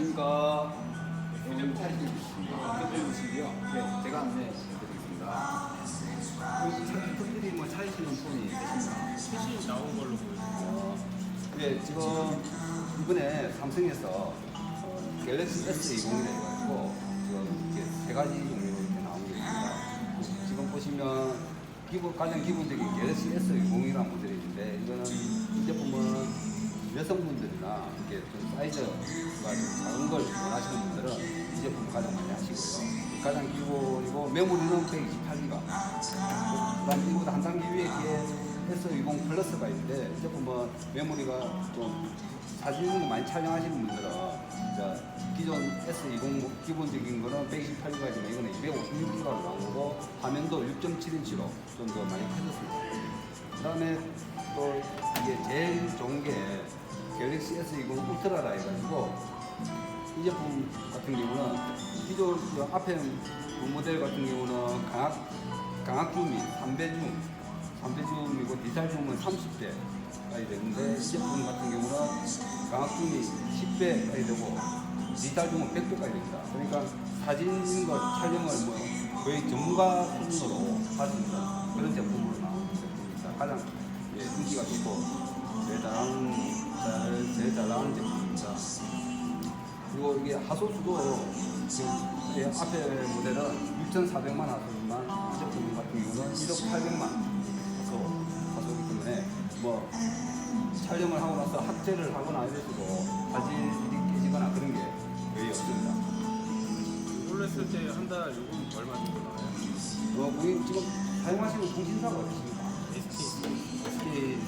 안녕하십니까. 요즘 차리고 있습니다. 현대무식이요. 네, 제가 안내해드리겠습니다. 여기 차- 분들이 뭐 차이시는 폰이 계십니까? 최신 나온 걸로 보여요. 네, 지금 이번에 삼성에서 어, 갤럭시 S20이라 해가지고 지금 이렇게 세 가지 종류로 이렇게 나온 게 있습니다. 지금 보시면 기본, 가장 기본적인 갤럭시 S20이라는 모델이 있는데 이거는 이 제품은 여성분들이나 이렇게 좀 사이즈가 좀 작은 걸 원하시는 분들은 이 제품 가장 많이 하시고요. 가장 기본이고 메모리는 128기가. 그다음 이보다 한 단계 위에 뒤에 S20 플러스가 있는데 이 제품은 메모리가 좀 사진을 많이 촬영하시는 분들은 자, 기존 S20 기본적인 거는 128기가지만 이거는 256기가로 나온 거고 화면도 6.7인치로 좀 더 많이 커졌습니다. 그 다음에 또 이게 제일 좋은 게 갤럭시 S20 울트라라 해가지고 이 제품 같은 경우는 기존 저 앞에 그 모델 같은 경우는 강압 강압 줌이 3배 줌, 3배 줌이고 디지털 줌은 30배까지 되는데 이 제품 같은 경우는 강압 줌이 10배까지 되고 디지털 줌은 100배까지 됩니다. 그러니까 사진 거 촬영을 뭐 거의 전문가 수준으로 있는 그런 제품으로 나온 제품입니다. 가장 예, 인기가 좋고 잘- 제일 잘 나가는 제품입니다. 그리고 이게 하소수도 지금 이 앞에 모델은 6,400만 하소수만 이 제품 같은 경우는 1억 800만 하소 하소기 때문에 뭐 촬영을 하고 나서 합체를 하거나 이래서도 바질이 깨지거나 그런 게 거의 없습니다. 했을 때 한 달 요금 얼마 정도 나와요? 어, 지금 사용하시는 통신사가 어디십니까? ST. SK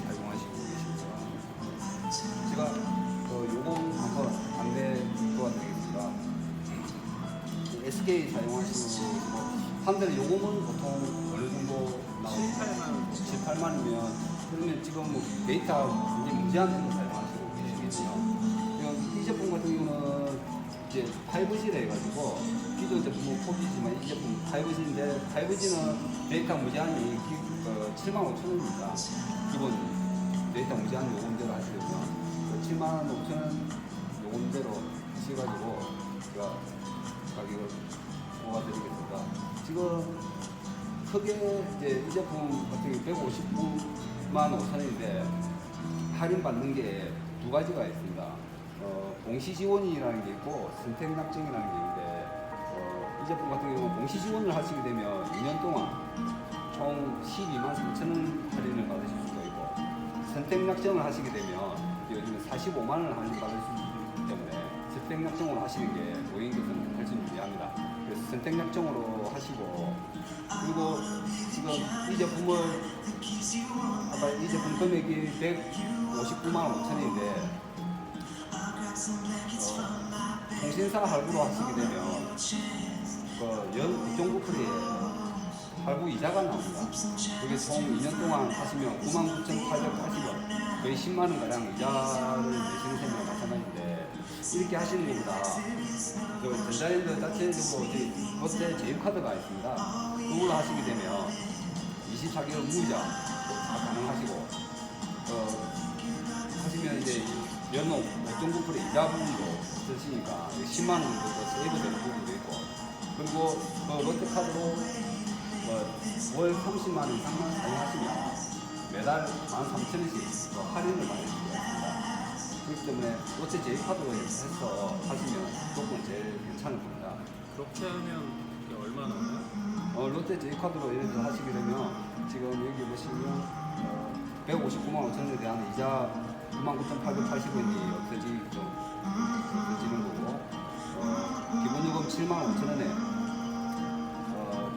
그 SK 사용하시는 뭐, 한 달에 요금은 보통 어느 정도? 8만 7, 8만이면 그러면 지금 뭐 데이터 이제 무제한으로 사용하시고 계시겠죠. 이 제품 같은 경우는 이제 5G라 해가지고 기존 제품은 4G지만 이 제품 5G인데 5G는 데이터 무제한이 기, 그 7만 5천 원입니다. 기본 데이터 무제한 요금대로 하시려면 그 7만 5천 원 요금대로 하셔가지고 제가 가격을 모아드리겠습니다. 지금 크게 이제 이 제품 같은 경우 159만 5천 원인데 할인 받는 게 두 가지가 있습니다. 어, 공시 지원이라는 게 있고 선택 낙정이라는 게 있는데 어, 이 제품 같은 경우는 공시 지원을 하시게 되면 2년 동안 총 12만 3천 원 할인을 받으실 수가 있고 선택 낙정을 하시게 되면 요즘에 45만 원을 할인 받을 수 있기 때문에 선택 낙정으로 하시는 게 고객님께서는 훨씬 유리합니다. 그래서 선택 낙정으로 하시고 그리고 지금 이 제품을 아까 이 제품 금액이 159만 5천 원인데 어, 통신사 할부로 하시게 되면 그연 2.9%에 할부 이자가 나옵니다. 그게 총 2년 동안 하시면 99,880원, 거의 10만 원 가량 이자를 내시는 셈이랑 마찬가지인데 이렇게 하시는 것보다 그 전자랜드 자체적으로 이제 롯데 제휴카드가 있습니다. 그걸로 하시게 되면 24개월 무이자 다 가능하시고 어, 하시면 이제 연봉 5.9% 이자 부분도 쓰시니까 10만 원 정도 더 세이브 되는 부분도 있고 그리고 그 롯데카드로 뭐월 30만 원 이상만 사용하시면 매달 13,000원씩 더 할인을 있습니다. 그렇기 때문에 롯데 제이카드로 해서 하시면 조금 제일 괜찮을 겁니다. 그렇게 하면 이게 얼마 나와요? 어, 롯데 제이카드로 예를 들어 하시게 되면 지금 여기 보시면 어, 159만 5천 원에 대한 이자 99,880원이 없어지 좀 없어지는 거고 어, 기본 요금 7만 5천 원에 어,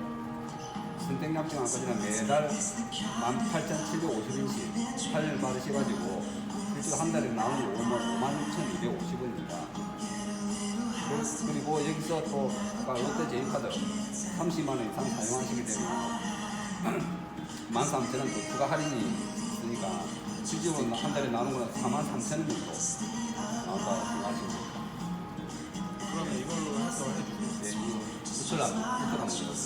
선택 납정 아까 전에 매달 18,750원씩 할인을 받으셔가지고 실제로 한 달에 나오는 요금은 56,250원입니다. 그리고 여기서 또 아까 롯데 제이카드 30만 원 이상 사용하시게 되면 13,000원 또 추가 할인이 있으니까 실제로 한 달에 나오는 거는 43,000원 정도 나온다고 생각하시면 됩니다. 그러면 이걸로 해서 해주세요. 네, 이 수출함, 수출함 드리고 네, 네. 감사합니다.